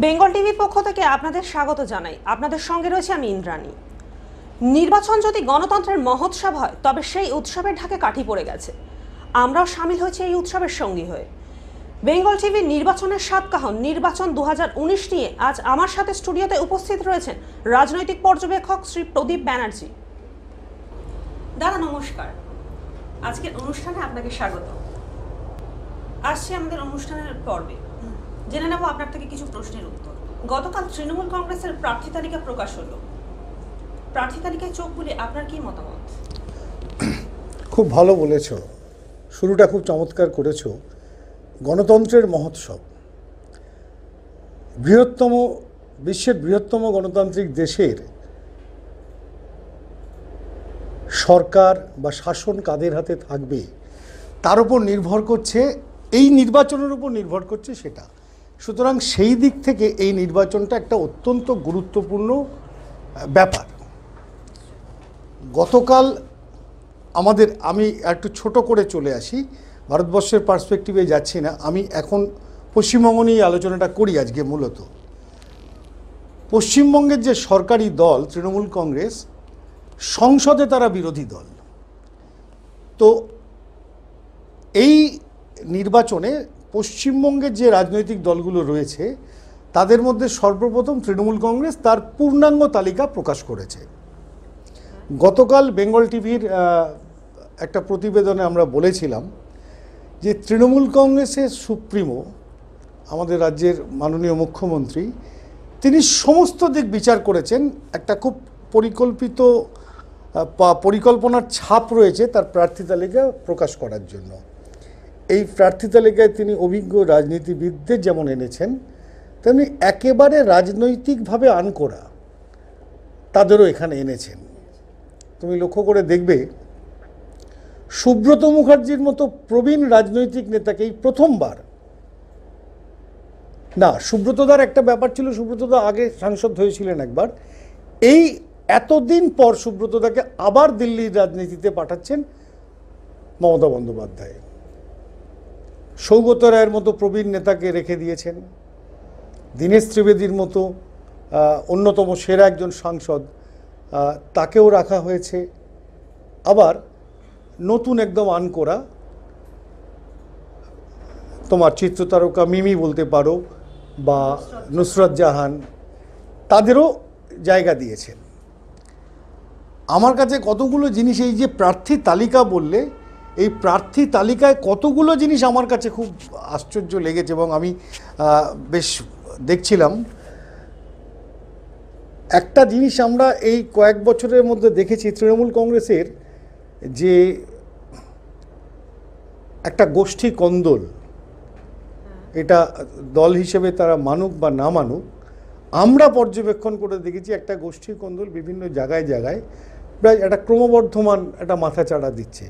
বেঙ্গল টিভির পক্ষ থেকে আপনাদের স্বাগত জানাই। আপনাদের সঙ্গে রয়েছে আমি ইন্দ্রাণী। নির্বাচন যদি গণতন্ত্রের মহোৎসব হয়, তবে সেই উৎসবের ঢাকে কাঠি পড়ে গেছে। আমরাও সামিল হয়েছি এই উৎসবের সঙ্গী হয়ে। বেঙ্গল টিভির নির্বাচনের সাতকাহন নির্বাচন দু হাজার উনিশ নিয়ে আজ আমার সাথে স্টুডিওতে উপস্থিত রয়েছেন রাজনৈতিক পর্যবেক্ষক শ্রী প্রদীপ ব্যানার্জি। দাদা, নমস্কার। আজকের অনুষ্ঠানে আপনাকে স্বাগত। আসছে আমাদের অনুষ্ঠানের পর্বে। জেনে নেব আপনার থেকে কিছু প্রশ্নের উত্তর। গতকাল তৃণমূল কংগ্রেসের প্রার্থী তালিকা প্রকাশ হলো। প্রার্থী তালিকায় চোখ বলে আপনার কি মতামত? খুব ভালো বলেছ। শুরুটা খুব চমৎকার করেছ। গণতন্ত্রের মহোৎসব। বৃহত্তম, বিশ্বের বৃহত্তম গণতান্ত্রিক দেশের সরকার বা শাসন কাদের হাতে থাকবে, তার উপর নির্ভর করছে, এই নির্বাচনের উপর নির্ভর করছে সেটা। সুতরাং সেই দিক থেকে এই নির্বাচনটা একটা অত্যন্ত গুরুত্বপূর্ণ ব্যাপার। গতকাল আমাদের, আমি একটু ছোট করে চলে আসি, ভারতবর্ষের পার্সপেক্টিভে যাচ্ছি না, আমি এখন পশ্চিমবঙ্গ নিয়ে আলোচনাটা করি আজকে মূলত। পশ্চিমবঙ্গের যে সরকারি দল, তৃণমূল কংগ্রেস, সংসদে তারা বিরোধী দল। তো এই নির্বাচনে পশ্চিমবঙ্গের যে রাজনৈতিক দলগুলো রয়েছে, তাদের মধ্যে সর্বপ্রথম তৃণমূল কংগ্রেস তার পূর্ণাঙ্গ তালিকা প্রকাশ করেছে। গতকাল বেঙ্গল টিভির একটা প্রতিবেদনে আমরা বলেছিলাম যে তৃণমূল কংগ্রেসের সুপ্রিমো, আমাদের রাজ্যের মাননীয় মুখ্যমন্ত্রী, তিনি সমস্ত দিক বিচার করেছেন। একটা খুব পরিকল্পিত পরিকল্পনার ছাপ রয়েছে তার প্রার্থী তালিকা প্রকাশ করার জন্য। এই প্রার্থী তালিকায় তিনি অভিজ্ঞ রাজনীতিবিদদের যেমন এনেছেন, তেমনি একেবারে রাজনৈতিকভাবে আনকোরা তাদেরও এখানে এনেছেন। তুমি লক্ষ্য করে দেখবে, সুব্রত মুখার্জির মতো প্রবীণ রাজনৈতিক নেতাকেই প্রথমবার, না, সুব্রতদার একটা ব্যাপার ছিল, সুব্রতদা আগে সাংসদ হয়েছিলেন একবার। এই এতদিন পর সুব্রতদাকে আবার দিল্লির রাজনীতিতে পাঠাচ্ছেন মমতা বন্দ্যোপাধ্যায়। সৌগত রায়ের মতো প্রবীণ নেতাকে রেখে দিয়েছেন। দীনেশ ত্রিবেদীর মতো অন্যতম সেরা একজন সাংসদ তাকেও রাখা হয়েছে। আবার নতুন একদম আনকোরা, তোমার চিত্রতারকা মিমি বলতে পারো বা নুসরত জাহান, তাদেরও জায়গা দিয়েছেন। আমার কাছে কতগুলো জিনিস, এই যে প্রার্থী তালিকা বললে এই প্রার্থী তালিকায় কতগুলো জিনিস আমার কাছে খুব আশ্চর্য লেগেছে এবং আমি বেশ দেখছিলাম। একটা জিনিস আমরা এই কয়েক বছরের মধ্যে দেখেছি তৃণমূল কংগ্রেসের যে একটা গোষ্ঠী কন্দল, এটা দল হিসেবে তারা মানুক বা না মানুক, আমরা পর্যবেক্ষণ করে দেখেছি একটা গোষ্ঠী কন্দল বিভিন্ন জায়গায় জায়গায় প্রায় একটা ক্রমবর্ধমান একটা মাথাচাড়া দিচ্ছে।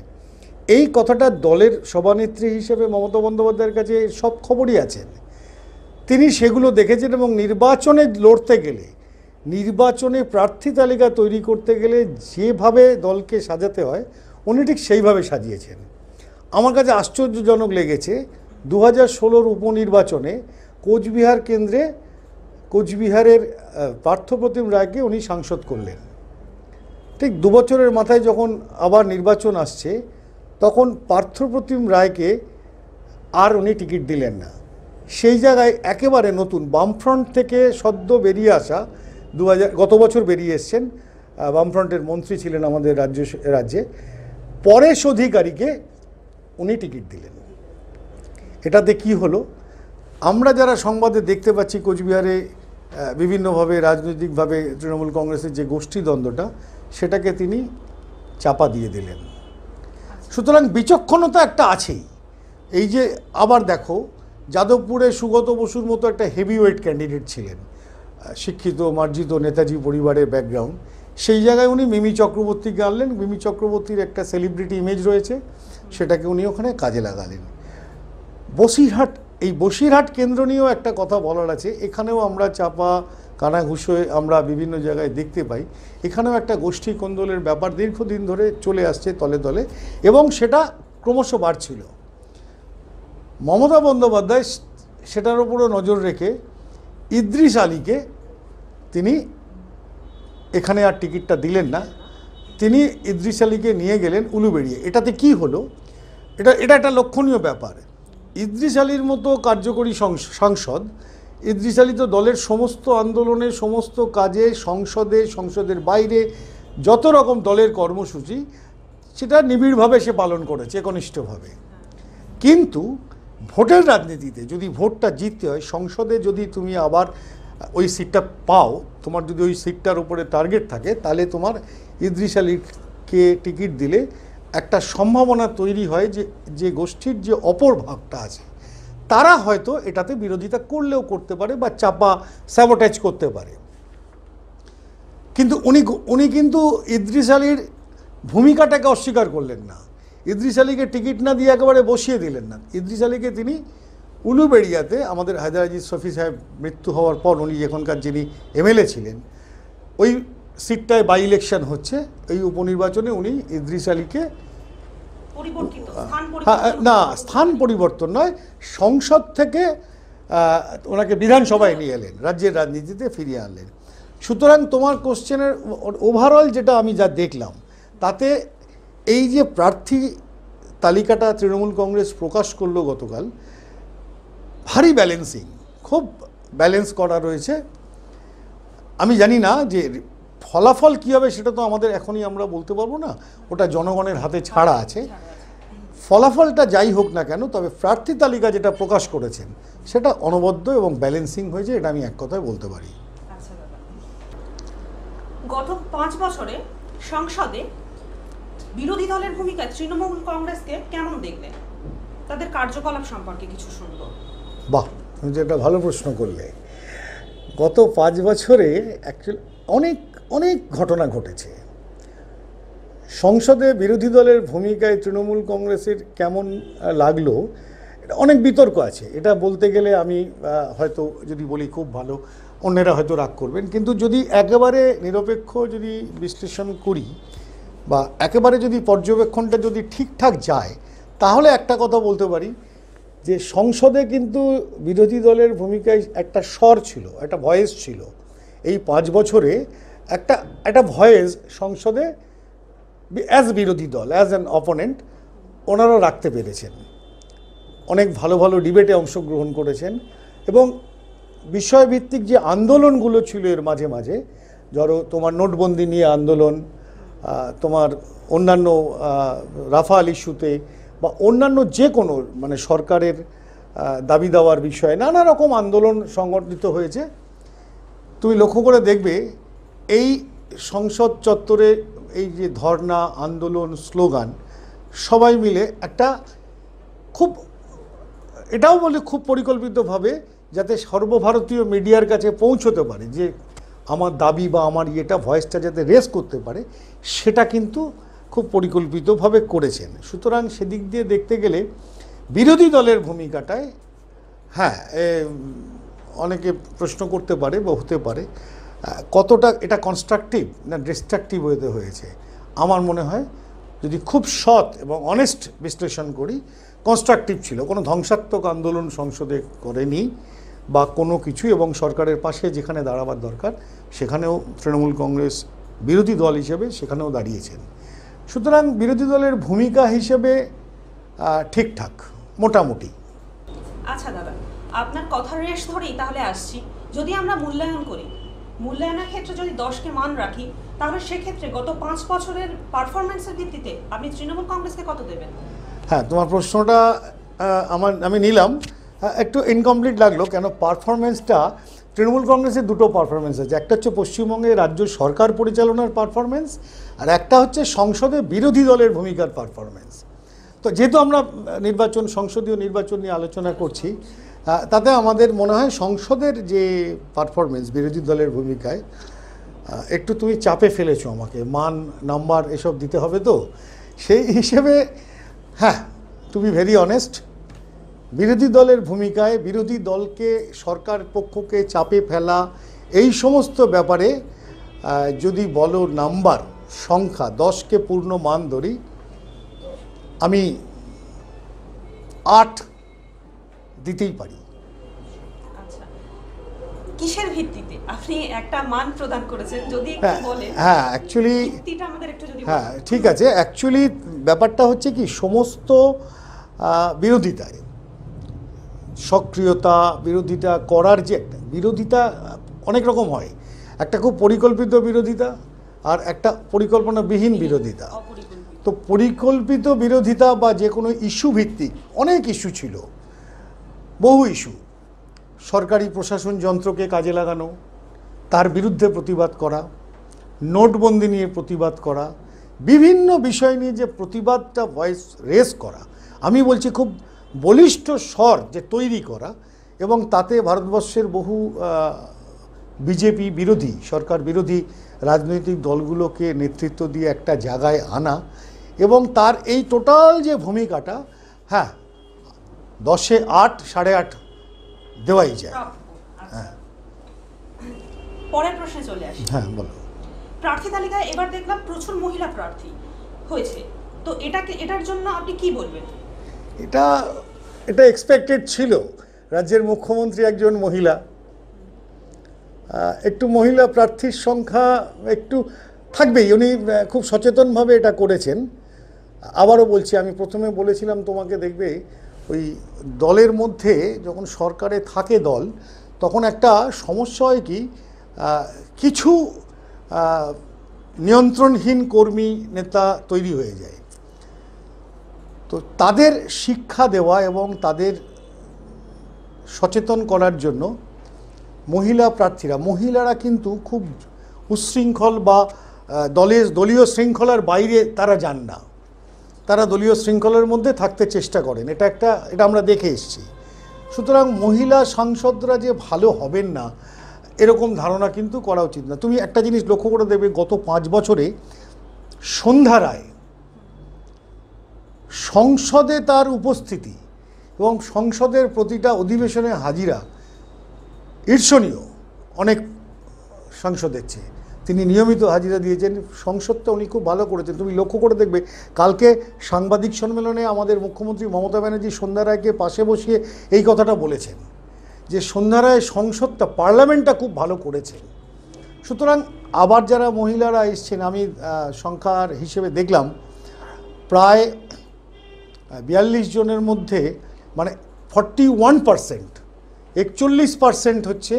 এই কথাটা দলের সভানেত্রী হিসেবে মমতা বন্দ্যোপাধ্যায়ের কাছে সব খবরই আছেন তিনি সেগুলো দেখেছেন এবং নির্বাচনে লড়তে গেলে, নির্বাচনে প্রার্থী তালিকা তৈরি করতে গেলে যেভাবে দলকে সাজাতে হয়, উনি ঠিক সেইভাবে সাজিয়েছেন। আমার কাছে আশ্চর্যজনক লেগেছে দু হাজার ষোলোর উপনির্বাচনে কোচবিহার কেন্দ্রে, কোচবিহারের পার্থপ্রতিম রায়কে উনি সাংসদ করলেন। ঠিক দুবছরের মাথায় যখন আবার নির্বাচন আসছে তখন পার্থপ্রতিম রায়কে আর উনি টিকিট দিলেন না। সেই জায়গায় একেবারে নতুন বামফ্রন্ট থেকে সদ্য বেরিয়ে আসা দু হাজার, গত বছর বেরিয়ে এসছেন বামফ্রন্টের মন্ত্রী ছিলেন আমাদের রাজ্য, রাজ্যে। পরেশ অধিকারীকে উনি টিকিট দিলেন। এটাতে কি হলো? আমরা যারা সংবাদে দেখতে পাচ্ছি কোচবিহারে বিভিন্নভাবে রাজনৈতিকভাবে তৃণমূল কংগ্রেসের যে গোষ্ঠীদ্বন্দ্বটা, সেটাকে তিনি চাপা দিয়ে দিলেন। সুতরাং বিচক্ষণতা একটা আছেই। এই যে আবার দেখো, যাদবপুরে সুগত বসুর মতো একটা হেভিওয়েট ক্যান্ডিডেট ছিলেন শিক্ষিত, মার্জিত নেতাজি পরিবারের ব্যাকগ্রাউন্ড সেই জায়গায় উনি মিমি চক্রবর্তীকে আনলেন মিমি চক্রবর্তীর একটা সেলিব্রিটি ইমেজ রয়েছে, সেটাকে উনি ওখানে কাজে লাগালেন। বসিরহাট, এই বসিরহাট কেন্দ্র নিয়েও একটা কথা বলার আছে। এখানেও আমরা চাপা কানাঘুষোয় আমরা বিভিন্ন জায়গায় দেখতে পাই। এখানেও একটা গোষ্ঠী কোন্দলের ব্যাপার দীর্ঘদিন ধরে চলে আসছে তলে তলে এবং সেটা ক্রমশ বাড়ছিল। মমতা বন্দ্যোপাধ্যায় সেটার উপরও নজর রেখে ইদ্রিস আলীকে তিনি এখানে আর টিকিটটা দিলেন না। তিনি ইদ্রিস আলীকে নিয়ে গেলেন উলুবেড়িয়ে। এটাতে কি হলো? এটা এটা একটা লক্ষণীয় ব্যাপার। ইদ্রিস আলীর মতো কার্যকরী সাংসদ ইদ্রিস আলী তো দলের সমস্ত আন্দোলনে, সমস্ত কাজে, সংসদে, সংসদের বাইরে যত রকম দলের কর্মসূচি, সেটা নিবিড়ভাবে সে পালন করেছে, একনিষ্ঠভাবে। কিন্তু ভোটের রাজনীতিতে যদি ভোটটা জিততে হয়, সংসদে যদি তুমি আবার ওই সিটটা পাও, তোমার যদি ওই সিটটার উপরে টার্গেট থাকে, তাহলে তোমার ইদ্রিস আলীকে টিকিট দিলে একটা সম্ভাবনা তৈরি হয় যে যে গোষ্ঠীর যে অপর ভাগটা আছে তারা হয়তো এটাতে বিরোধিতা করলেও করতে পারে বা চাপা স্যাবোটাইজ করতে পারে। কিন্তু উনি উনি কিন্তু ইদ্রিস আলীর ভূমিকাটাকে অস্বীকার করলেন না। ইদ্রিস আলীকে টিকিট না দিয়ে একেবারে বসিয়ে দিলেন না। ইদ্রিস আলীকে তিনি উলুবেড়িয়াতে আমাদের হায়দার আজিজ শফি সাহেব মৃত্যু হওয়ার পর উনি এখনকার যিনি এমএলএ ছিলেন, ওই সিটটায় বাই ইলেকশন হচ্ছে। এই উপনির্বাচনে উনি ইদ্রিস আলীকে পরিবর্তিত স্থান হ্যাঁ, পরিবর্তন না স্থান পরিবর্তন নয় সংসদ থেকে ওনাকে বিধানসভায় নিয়ে এলেন রাজ্যের রাজনীতিতে ফিরিয়ে আনলেন। সুতরাং তোমার কোশ্চেনের ওভারঅল যেটা আমি যা দেখলাম তাতে এই যে প্রার্থী তালিকাটা তৃণমূল কংগ্রেস প্রকাশ করল গতকাল ভারী ব্যালেন্সিং খুব ব্যালেন্স করা রয়েছে। আমি জানি না যে ফলাফল কী হবে সেটা তো আমাদের এখনই আমরা বলতে পারব না। ওটা জনগণের হাতে ছাড়া আছে। ফলাফলটা যাই হোক না কেন তবে প্রার্থী তালিকা যেটা প্রকাশ করেছেন সেটা অনবদ্য এবং ব্যালেন্সিং হয়েছে এটা আমি এক কথায় বলতে পারি। আচ্ছা গত পাঁচ বছরে সংসদে বিরোধী দলের ভূমিকায় তৃণমূল কংগ্রেসকে কেমন দেখলেন? তাদের কার্যকলাপ সম্পর্কে কিছু শুনব। বাহ তুমি যে একটা ভালো প্রশ্ন করলে। গত পাঁচ বছরে অ্যাকচুয়ালি অনেক অনেক ঘটনা ঘটেছে। সংসদে বিরোধী দলের ভূমিকায় তৃণমূল কংগ্রেসের কেমন লাগল অনেক বিতর্ক আছে। এটা বলতে গেলে আমি হয়তো যদি বলি খুব ভালো, অন্যেরা হয়তো রাগ করবেন। কিন্তু যদি একেবারে নিরপেক্ষ যদি বিশ্লেষণ করি বা একেবারে যদি পর্যবেক্ষণটা যদি ঠিকঠাক যায়, তাহলে একটা কথা বলতে পারি যে সংসদে কিন্তু বিরোধী দলের ভূমিকায় একটা স্বর ছিল, একটা ভয়েস ছিল। এই পাঁচ বছরে একটা একটা ভয়েস সংসদে অ্যাজ বিরোধী দল অ্যাজ অ্যান অপোনেন্ট ওনারা রাখতে পেরেছেন। অনেক ভালো ভালো ডিবেটে অংশগ্রহণ করেছেন এবং বিষয়ভিত্তিক যে আন্দোলনগুলো ছিল এর মাঝে মাঝে, ধরো তোমার নোটবন্দি নিয়ে আন্দোলন তোমার অন্যান্য রাফাল ইস্যুতে বা অন্যান্য যে কোনো মানে সরকারের দাবি দেওয়ার বিষয়ে নানা রকম আন্দোলন সংগঠিত হয়েছে। তুমি লক্ষ্য করে দেখবে এই সংসদ চত্বরে এই যে ধর্ণা আন্দোলন, স্লোগান, সবাই মিলে একটা খুব, এটাও বলে খুব পরিকল্পিতভাবে যাতে সর্বভারতীয় মিডিয়ার কাছে পৌঁছতে পারে যে আমার দাবি বা আমার ইয়েটা, ভয়েসটা যাতে রেস করতে পারে, সেটা কিন্তু খুব পরিকল্পিতভাবে করেছেন। সুতরাং সেদিক দিয়ে দেখতে গেলে বিরোধী দলের ভূমিকাটায় হ্যাঁ অনেকে প্রশ্ন করতে পারে বা হতে পারে কতটা এটা কনস্ট্রাকটিভ না ডিস্ট্রাকটিভ হতে হয়েছে? আমার মনে হয় যদি খুব সৎ এবং অনেস্ট বিশ্লেষণ করি কনস্ট্রাকটিভ ছিল। কোনো ধ্বংসাত্মক আন্দোলন সংসদে করেনি বা কোনো কিছু এবং সরকারের পাশে যেখানে দাঁড়াবার দরকার, সেখানেও তৃণমূল কংগ্রেস বিরোধী দল হিসেবে সেখানেও দাঁড়িয়েছেন। সুতরাং বিরোধী দলের ভূমিকা হিসেবে ঠিকঠাক, মোটামুটি। আচ্ছা দাদা, আপনার কথার রেশ ধরেই তাহলে আসছি। যদি আমরা মূল্যায়ন করি মূল্যায়নের ক্ষেত্রে যদি দশকে মান রাখি, তাহলে সেক্ষেত্রে গত পাঁচ বছরের পারফরমেন্সের ভিত্তিতে আপনি তৃণমূল কংগ্রেসকে কত দেবেন? হ্যাঁ তোমার প্রশ্নটা আমার, আমি নিলাম। একটু ইনকমপ্লিট লাগল, কেন পারফরমেন্সটা তৃণমূল কংগ্রেসের দুটো পারফরমেন্স আছে। একটা হচ্ছে পশ্চিমবঙ্গে রাজ্য সরকার পরিচালনার পারফরমেন্স আর একটা হচ্ছে সংসদে বিরোধী দলের ভূমিকার পারফরমেন্স তো যেহেতু আমরা নির্বাচন, সংসদীয় নির্বাচন নিয়ে আলোচনা করছি তাতে আমাদের মনে হয় সংসদের যে পারফরমেন্স বিরোধী দলের ভূমিকায় একটু তুমি চাপে ফেলেছো আমাকে। মান, নাম্বার এসব দিতে হবে তো? সেই হিসেবে হ্যাঁ তুমি ভেরি অনেস্ট বিরোধী দলের ভূমিকায়, বিরোধী দলকে সরকার পক্ষকে চাপে ফেলা, এই সমস্ত ব্যাপারে যদি বলো নাম্বার, সংখ্যা, দশকে পূর্ণ মান ধরি, আমি আট দিতেই পারি। আচ্ছা। কিসের ভিত্তিতে? আপনি একটা মান প্রদান করেছেন যদি একটু হ্যাঁ বলেন। হ্যাঁ অ্যাকচুয়ালি আমাদের একটু যদি হ্যাঁ ঠিক আছে। অ্যাকচুয়ালি ব্যাপারটা হচ্ছে কি সমস্ত বিরোধিতায় সক্রিয়তা বিরোধিতা করার যে একটা বিরোধিতা অনেক রকম হয়। একটা খুব পরিকল্পিত বিরোধিতা আর একটা পরিকল্পনাবিহীন বিরোধিতা। তো পরিকল্পিত বিরোধিতা বা যে কোনো ইস্যু ভিত্তিক অনেক ইস্যু ছিল। বহু ইস্যু। সরকারি প্রশাসন যন্ত্রকে কাজে লাগানো, তার বিরুদ্ধে প্রতিবাদ করা, নোটবন্দি নিয়ে প্রতিবাদ করা, বিভিন্ন বিষয় নিয়ে যে প্রতিবাদটা ভয়েস রেস করা, আমি বলছি খুব বলিষ্ঠ স্বর যে তৈরি করা এবং তাতে ভারতবর্ষের বহু বিজেপি বিরোধী, সরকার বিরোধী রাজনৈতিক দলগুলোকে নেতৃত্ব দিয়ে একটা জায়গায় আনা এবং তার এই টোটাল যে ভূমিকাটা হ্যাঁ দশে আট সাড়ে আট দেওয়াই যায়। আচ্ছা। পরের প্রশ্নে চলে আসি। হ্যাঁ বলো। প্রার্থী তালিকায় এবার দেখলাম প্রচুর মহিলা প্রার্থী হয়েছে। তো এটাকে এটার জন্য আপনি কি বলবেন? এটা এটা এক্সপেক্টেড ছিল। রাজ্যের মুখ্যমন্ত্রী একজন মহিলা। একটু মহিলা প্রার্থীর সংখ্যা একটু থাকবেই। উনি খুব সচেতনভাবে এটা করেছেন। আবারও বলছি আমি প্রথমে বলেছিলাম তোমাকে দেখবে ওই দলের মধ্যে যখন সরকারে থাকে দল, তখন একটা সমস্যা হয় কি কিছু নিয়ন্ত্রণহীন কর্মী নেতা তৈরি হয়ে যায়। তো তাদের শিক্ষা দেওয়া এবং তাদের সচেতন করার জন্য মহিলা প্রার্থীরা, মহিলারা কিন্তু খুব উচ্ছৃঙ্খল বা দলের দলীয় শৃঙ্খলার বাইরে তারা যান না। তারা দলীয় শৃঙ্খলার মধ্যে থাকতে চেষ্টা করেন। এটা একটা, এটা আমরা দেখে এসেছি। সুতরাং মহিলা সাংসদরা যে ভালো হবেন না, এরকম ধারণা কিন্তু করা উচিত না। তুমি একটা জিনিস লক্ষ্য করে দেবে গত পাঁচ বছরে সন্ধ্যা রায় সংসদে তার উপস্থিতি এবং সংসদের প্রতিটা অধিবেশনে হাজিরা ঈর্ষণীয় অনেক সাংসদের চেয়ে। তিনি নিয়মিত হাজিরা দিয়েছেন। সংসদটা উনি খুব ভালো করেছেন। তুমি লক্ষ্য করে দেখবে, কালকে সাংবাদিক সম্মেলনে আমাদের মুখ্যমন্ত্রী মমতা ব্যানার্জি সন্ধ্যা রায়কে পাশে বসিয়ে এই কথাটা বলেছেন যে সন্ধ্যা রায় সংসদটা, পার্লামেন্টটা খুব ভালো করেছেন। সুতরাং আবার যারা মহিলারা এসছেন, আমি সংখ্যার হিসেবে দেখলাম, প্রায় বিয়াল্লিশ জনের মধ্যে মানে ফর্টি ওয়ান পারসেন্ট, একচল্লিশ পারসেন্ট হচ্ছে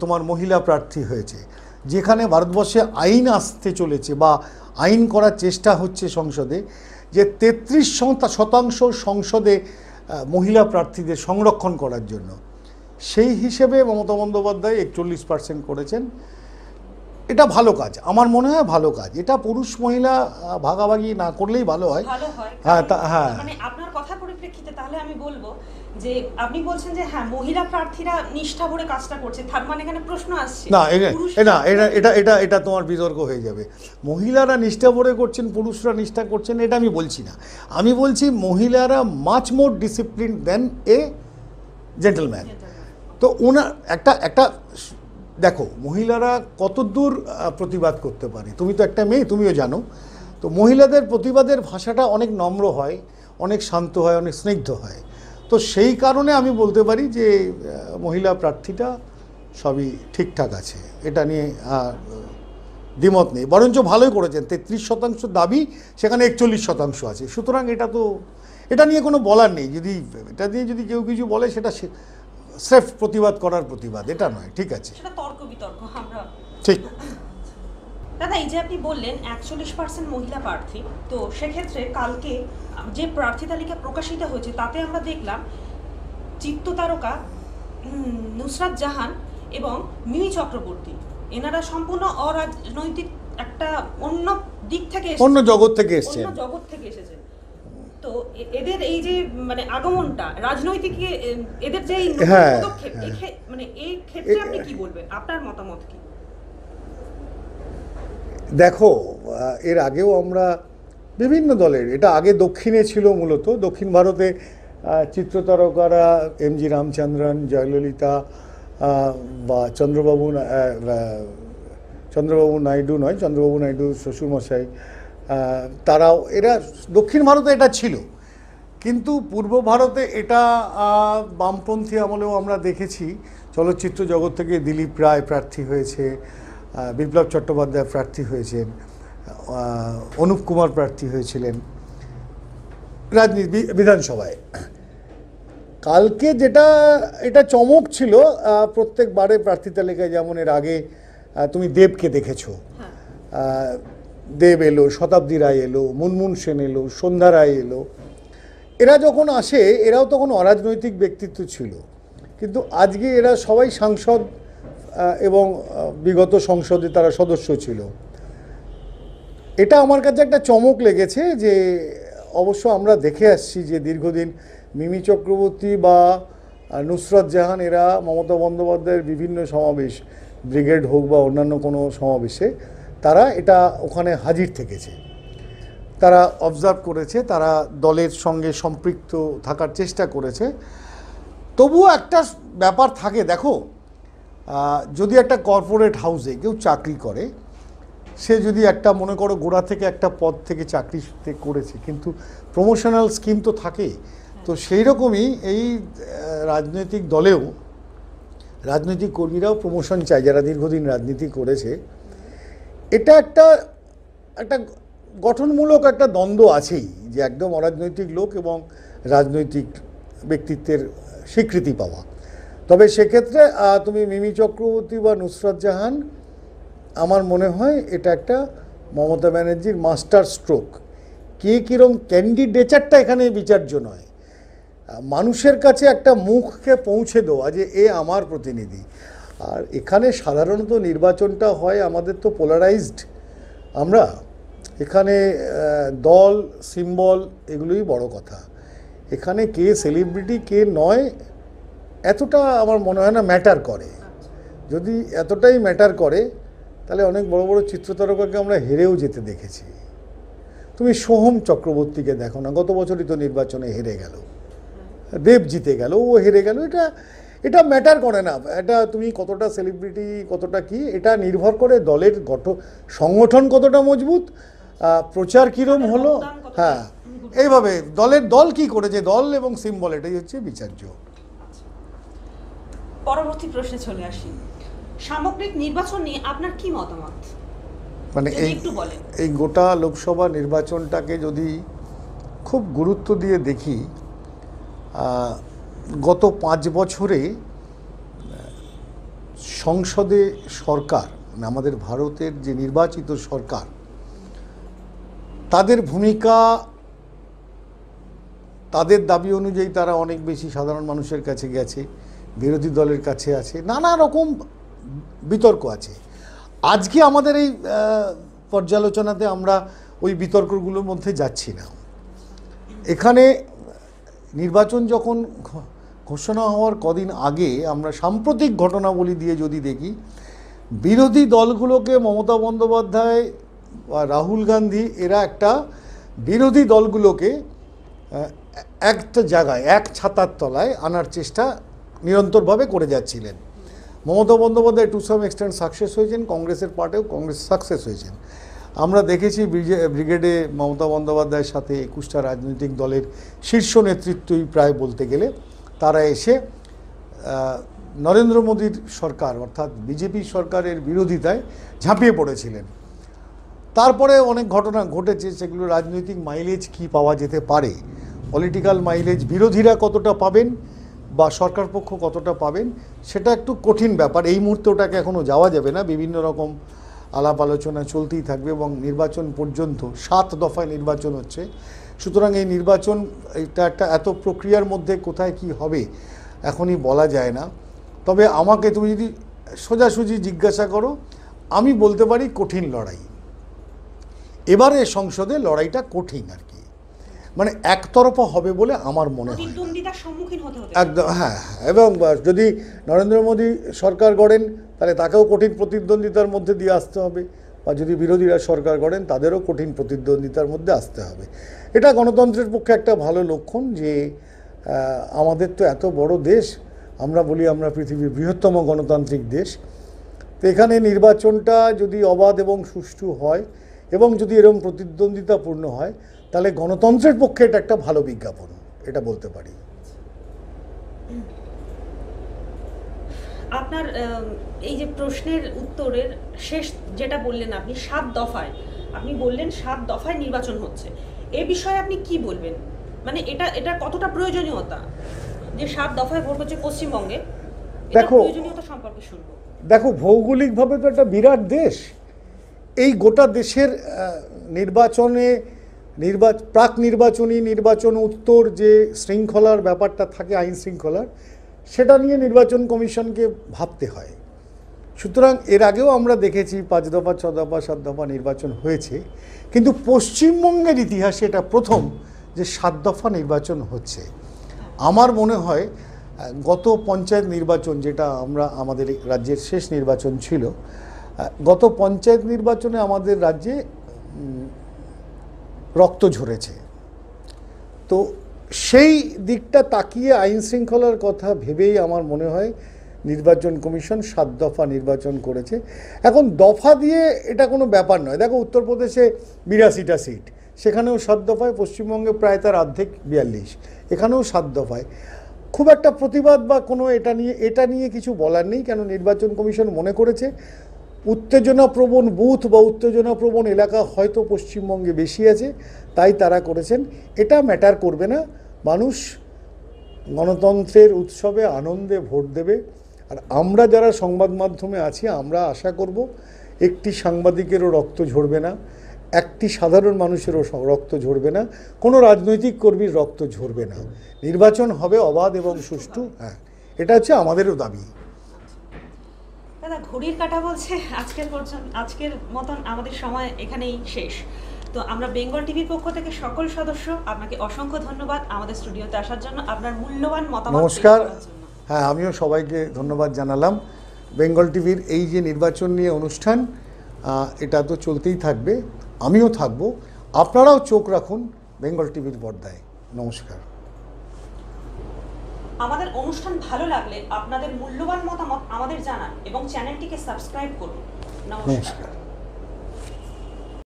তোমার মহিলা প্রার্থী হয়েছে। যেখানে ভারতবর্ষে আইন আসতে চলেছে বা আইন করার চেষ্টা হচ্ছে সংসদে যে তেত্রিশ শতাংশ সংসদে মহিলা প্রার্থীদের সংরক্ষণ করার জন্য। সেই হিসেবে মমতা বন্দ্যোপাধ্যায় একচল্লিশ পার্সেন্ট করেছেন। এটা ভালো কাজ। আমার মনে হয় ভালো কাজ। এটা পুরুষ মহিলা ভাগাভাগি না করলেই ভালো হয়। হ্যাঁ, হ্যাঁ। মানে আপনার কথার পরিপ্রেক্ষিতে তাহলে আমি বলব যে আপনি বলছেন যে হ্যাঁ মহিলা প্রার্থীরা নিষ্ঠা ভরে কাজটা করছে তার মানে এখানে প্রশ্ন আসছে। না এটা এটা এটা এটা এটা তোমার বিতর্ক হয়ে যাবে। মহিলারা নিষ্ঠা ভরে করছেন পুরুষরা নিষ্ঠা করছেন এটা আমি বলছি না। আমি বলছি মহিলারা much more discipline than a gentleman তো ওনার একটা একটা দেখো মহিলারা কতদূর প্রতিবাদ করতে পারে? তুমি তো একটা মেয়ে তুমিও জানো। তো মহিলাদের প্রতিবাদের ভাষাটা অনেক নম্র হয় অনেক শান্ত হয় অনেক স্নিগ্ধ হয়। তো সেই কারণে আমি বলতে পারি যে মহিলা প্রার্থীটা সবই ঠিকঠাক আছে। এটা নিয়ে দ্বিমত নেই। বরঞ্চ ভালোই করেছেন। তেত্রিশ শতাংশ দাবি সেখানে একচল্লিশ শতাংশ আছে। সুতরাং এটা তো এটা নিয়ে কোনো বলার নেই। যদি এটা নিয়ে যদি কেউ কিছু বলে সেটা স্রেফ প্রতিবাদ করার প্রতিবাদ। এটা নয়। ঠিক আছে। ঠিক। দাদা এই যে আপনি বললেন একচল্লিশ পার্সেন্ট মহিলা প্রার্থী তো সেক্ষেত্রে কালকে যে প্রার্থী তালিকা প্রকাশিত হয়েছে তাতে আমরা দেখলাম চিত্ততারকা উম, নুসরাত জাহান এবং মিমি চক্রবর্তী। এনারা সম্পূর্ণ অরাজনৈতিক একটা অন্য দিক থেকে। অন্য জগৎ থেকে এসেছে অন্য জগৎ থেকে এসেছেন। তো এদের এই যে মানে আগমনটা রাজনৈতিক এদের যে হ্যাঁ, হ্যাঁ। মানে এই ক্ষেত্রে আপনি কি বলবেন? আপনার মতামত কি? দেখো এর আগেও আমরা বিভিন্ন দলের, এটা আগে দক্ষিণে ছিল মূলত, দক্ষিণ ভারতে চিত্রতারকারা এম জি রামচন্দ্রন, জয়ললিতা বা চন্দ্রবাবু চন্দ্রবাবু নাইডু নয়, চন্দ্রবাবু নাইডু শ্বশুরমশাই তারাও, এরা দক্ষিণ ভারতে এটা ছিল। কিন্তু পূর্ব ভারতে এটা বামপন্থী আমলেও আমরা দেখেছি। চলচ্চিত্র জগৎ থেকে দিলীপ রায় প্রার্থী হয়েছে। বিপ্লব চট্টোপাধ্যায় প্রার্থী হয়েছেন অনুপ কুমার প্রার্থী হয়েছিলেন রাজনীতি বিধানসভায়। কালকে যেটা এটা চমক ছিল প্রত্যেকবারে প্রার্থী তালিকায় যেমন এর আগে তুমি দেবকে দেখেছ। দেব এলো শতাব্দী রায় এলো মুনমুন সেন এলো সন্ধ্যা রায় এলো। এরা যখন আসে এরাও তখন অরাজনৈতিক ব্যক্তিত্ব ছিল। কিন্তু আজকে এরা সবাই সাংসদ এবং বিগত সংসদে তারা সদস্য ছিল। এটা আমার কাছে একটা চমক লেগেছে যে, অবশ্য আমরা দেখে আসছি যে দীর্ঘদিন মিমি চক্রবর্তী বা নুসরত জাহান এরা, মমতা বন্দ্যোপাধ্যায়ের বিভিন্ন সমাবেশ, ব্রিগেড হোক বা অন্যান্য কোনো সমাবেশে, তারা এটা ওখানে হাজির থেকেছে। তারা অবজার্ভ করেছে, তারা দলের সঙ্গে সম্পৃক্ত থাকার চেষ্টা করেছে। তবুও একটা ব্যাপার থাকে, দেখো যদি একটা কর্পোরেট হাউসে কেউ চাকরি করে, সে যদি একটা, মনে করো, গোড়া থেকে একটা পদ থেকে চাকরি করেছে, কিন্তু প্রমোশনাল স্কিম তো থাকে, তো সেই রকমই এই রাজনৈতিক দলেও, রাজনৈতিক কর্মীরাও প্রমোশন চায়, যারা দীর্ঘদিন রাজনীতি করেছে। এটা একটা একটা গঠনমূলক একটা দ্বন্দ্ব আছেই, যে একদম অরাজনৈতিক লোক এবং রাজনৈতিক ব্যক্তিত্বের স্বীকৃতি পাওয়া। তবে সেক্ষেত্রে তুমি মিমি চক্রবর্তী বা নুসরাত জাহান, আমার মনে হয় এটা একটা মমতা ব্যানার্জির মাস্টার স্ট্রোক। কে কীরকম ক্যান্ডিডেচারটা এখানে বিচার্য নয়। মানুষের কাছে একটা মুখকে পৌঁছে দেওয়া যে, এ আমার প্রতিনিধি। আর এখানে সাধারণত নির্বাচনটা হয়, আমাদের তো পোলারাইজড আমরা এখানে দল সিম্বল এগুলোই বড় কথা। এখানে কে সেলিব্রিটি কে নয় এতটা আমার মনে হয় না ম্যাটার করে। যদি এতটাই ম্যাটার করে তাহলে অনেক বড় বড় চিত্রতারকাকে আমরা হেরেও যেতে দেখেছি। তুমি সোহম চক্রবর্তীকে দেখো না গত বছরই তো নির্বাচনে হেরে গেল। দেব জিতে গেল ও হেরে গেল এটা এটা ম্যাটার করে না। এটা তুমি কতটা সেলিব্রিটি কতটা কি এটা নির্ভর করে দলের গঠন সংগঠন কতটা মজবুত প্রচার কীরম হলো হ্যাঁ এইভাবে দলের দল কি করেছে দল এবং সিম্বল এটাই হচ্ছে বিচার্য পরবর্তী প্রশ্নে চলে আসি। সামগ্রিক নির্বাচন নিয়ে আপনার কি মতামত? মানে এই। এই গোটা লোকসভা নির্বাচনটাকে যদি খুব গুরুত্ব দিয়ে দেখি গত পাঁচ বছরে সংসদে সরকার মানে আমাদের ভারতের যে নির্বাচিত সরকার তাদের ভূমিকা তাদের দাবি অনুযায়ী তারা অনেক বেশি সাধারণ মানুষের কাছে গেছে। বিরোধী দলের কাছে আছে, নানা রকম বিতর্ক আছে। আজকে আমাদের এই পর্যালোচনাতে আমরা ওই বিতর্কগুলোর মধ্যে যাচ্ছি না। এখানে নির্বাচন যখন ঘোষণা হওয়ার কদিন আগে আমরা সাম্প্রতিক ঘটনাবলী দিয়ে যদি দেখি, বিরোধী দলগুলোকে মমতা বন্দ্যোপাধ্যায় বা রাহুল গান্ধী, এরা একটা বিরোধী দলগুলোকে একটা জায়গায়, এক ছাতার তলায় আনার চেষ্টা নিরন্তরভাবে করে যাচ্ছিলেন। Mamata Bandyopadhyay to some extent success হয়েছেন, কংগ্রেসের পার্টেও কংগ্রেস সাকসেস হয়েছেন। আমরা দেখেছি ব্রিগেডে মমতা বন্দ্যোপাধ্যায়ের সাথে একুশটা রাজনৈতিক দলের শীর্ষ নেতৃত্বই প্রায় বলতে গেলে, তারা এসে নরেন্দ্র মোদীর সরকার অর্থাৎ বিজেপি সরকারের বিরোধিতায় ঝাঁপিয়ে পড়েছিলেন। তারপরে অনেক ঘটনা ঘটেছে, সেগুলো রাজনৈতিক মাইলেজ কি পাওয়া যেতে পারে? পলিটিক্যাল মাইলেজ বিরোধীরা কতটা পাবেন? বা সরকার পক্ষ কতটা পাবেন, সেটা একটু কঠিন ব্যাপার। এই মুহূর্তে ওটাকে এখনও যাওয়া যাবে না। বিভিন্ন রকম আলাপ আলোচনা চলতেই থাকবে এবং নির্বাচন পর্যন্ত সাত দফায় নির্বাচন হচ্ছে। সুতরাং এই নির্বাচন, এটা একটা এত প্রক্রিয়ার মধ্যে কোথায় কি হবে, এখনই বলা যায় না। তবে আমাকে তুমি যদি সোজাসুজি জিজ্ঞাসা করো, আমি বলতে পারি কঠিন লড়াই। এবারে সংসদে লড়াইটা কঠিন আর কি। মানে একতরফা হবে বলে আমার মনে হয়। একদম হ্যাঁ এবং যদি নরেন্দ্র মোদী সরকার গড়েন তাহলে তাকেও কঠিন প্রতিদ্বন্দ্বিতার মধ্যে দিয়ে আসতে হবে। বা যদি বিরোধীরা সরকার গড়েন তাদেরও কঠিন প্রতিদ্বন্দ্বিতার মধ্যে আসতে হবে। এটা গণতন্ত্রের পক্ষে একটা ভালো লক্ষণ যে আমাদের তো এত বড় দেশ আমরা বলি আমরা পৃথিবীর বৃহত্তম গণতান্ত্রিক দেশ। তো এখানে নির্বাচনটা যদি অবাধ এবং সুষ্ঠু হয় এবং যদি এরকম প্রতিদ্বন্দ্বিতাপূর্ণ হয় তাহলে গণতন্ত্রের পক্ষে এটা একটা ভালো বিজ্ঞাপন এটা বলতে পারি। আপনার এই যে প্রশ্নের উত্তরের শেষ যেটা বললেন আপনি সাত দফায় আপনি বললেন সাত দফায় নির্বাচন হচ্ছে। এ বিষয়ে আপনি কি বলবেন? মানে এটা এটা কতটা প্রয়োজনীয়তা? যে সাত দফায় ভোট হচ্ছে পশ্চিমবঙ্গে দেখো- প্রয়োজনীয়তা সম্পর্কে শুনব। দেখো ভৌগোলিকভাবে তো একটা বিরাট দেশ। এই গোটা দেশের আহ, নির্বাচনে নির্বাচ, প্রাক নির্বাচনী নির্বাচন উত্তর যে শৃঙ্খলার ব্যাপারটা থাকে, আইন শৃঙ্খলার, সেটা নিয়ে নির্বাচন কমিশনকে ভাবতে হয়। সুতরাং এর আগেও আমরা দেখেছি পাঁচ দফা, ছ দফা, সাত দফা নির্বাচন হয়েছে। কিন্তু পশ্চিমবঙ্গের ইতিহাসে এটা প্রথম যে সাত দফা নির্বাচন হচ্ছে। আমার মনে হয়, গত পঞ্চায়েত নির্বাচন যেটা আমরা আমাদের রাজ্যের শেষ নির্বাচন ছিল, গত পঞ্চায়েত নির্বাচনে আমাদের রাজ্যে রক্ত ঝরেছে। তো সেই দিকটা তাকিয়ে আইন শৃঙ্খলার কথা ভেবেই আমার মনে হয় নির্বাচন কমিশন সাত দফা নির্বাচন করেছে। এখন দফা দিয়ে এটা কোনো ব্যাপার নয়। দেখো উত্তরপ্রদেশে বিরাশিটা সিট, সেখানেও সাত দফায়, পশ্চিমবঙ্গে প্রায় তার অর্ধেক বিয়াল্লিশ, এখানেও সাত দফায়। খুব একটা প্রতিবাদ বা কোনো এটা নিয়ে এটা নিয়ে কিছু বলার নেই, কেন নির্বাচন কমিশন মনে করেছে উত্তেজনাপ্রবণ বুথ বা উত্তেজনাপ্রবণ এলাকা হয়তো পশ্চিমবঙ্গে বেশি আছে, তাই তারা করেছেন। এটা ম্যাটার করবে না। মানুষ গণতন্ত্রের উৎসবে আনন্দে ভোট দেবে। আর আমরা যারা সংবাদ মাধ্যমে আছি, আমরা আশা করব একটি সাংবাদিকেরও রক্ত ঝরবে না, একটি সাধারণ মানুষেরও রক্ত ঝরবে না, কোনো রাজনৈতিক কর্মীর রক্ত ঝরবে না। নির্বাচন হবে অবাধ এবং সুষ্ঠু হ্যাঁ। এটা হচ্ছে আমাদেরও দাবি। দাদা ঘড়ির কাটা বলছে। আজকের পর্যন্ত আজকের মতন আমাদের সময় এখানেই শেষ। তো আমরা বেঙ্গল টিভির পক্ষ থেকে সকল সদস্য আপনাকে অসংখ্য ধন্যবাদ আমাদের স্টুডিওতে আসার জন্য আপনার মূল্যবান মতামত নমস্কার। হ্যাঁ আমিও সবাইকে ধন্যবাদ জানালাম। বেঙ্গল টিভির এই যে নির্বাচন নিয়ে অনুষ্ঠান এটা তো চলতেই থাকবে। আমিও থাকব। আপনারাও চোখ রাখুন বেঙ্গল টিভির পর্দায়। নমস্কার। আমাদের অনুষ্ঠান ভালো লাগলে আপনাদের মূল্যবান মতামত আমাদের জানান এবং চ্যানেলটিকে সাবস্ক্রাইব করুন। নমস্কার।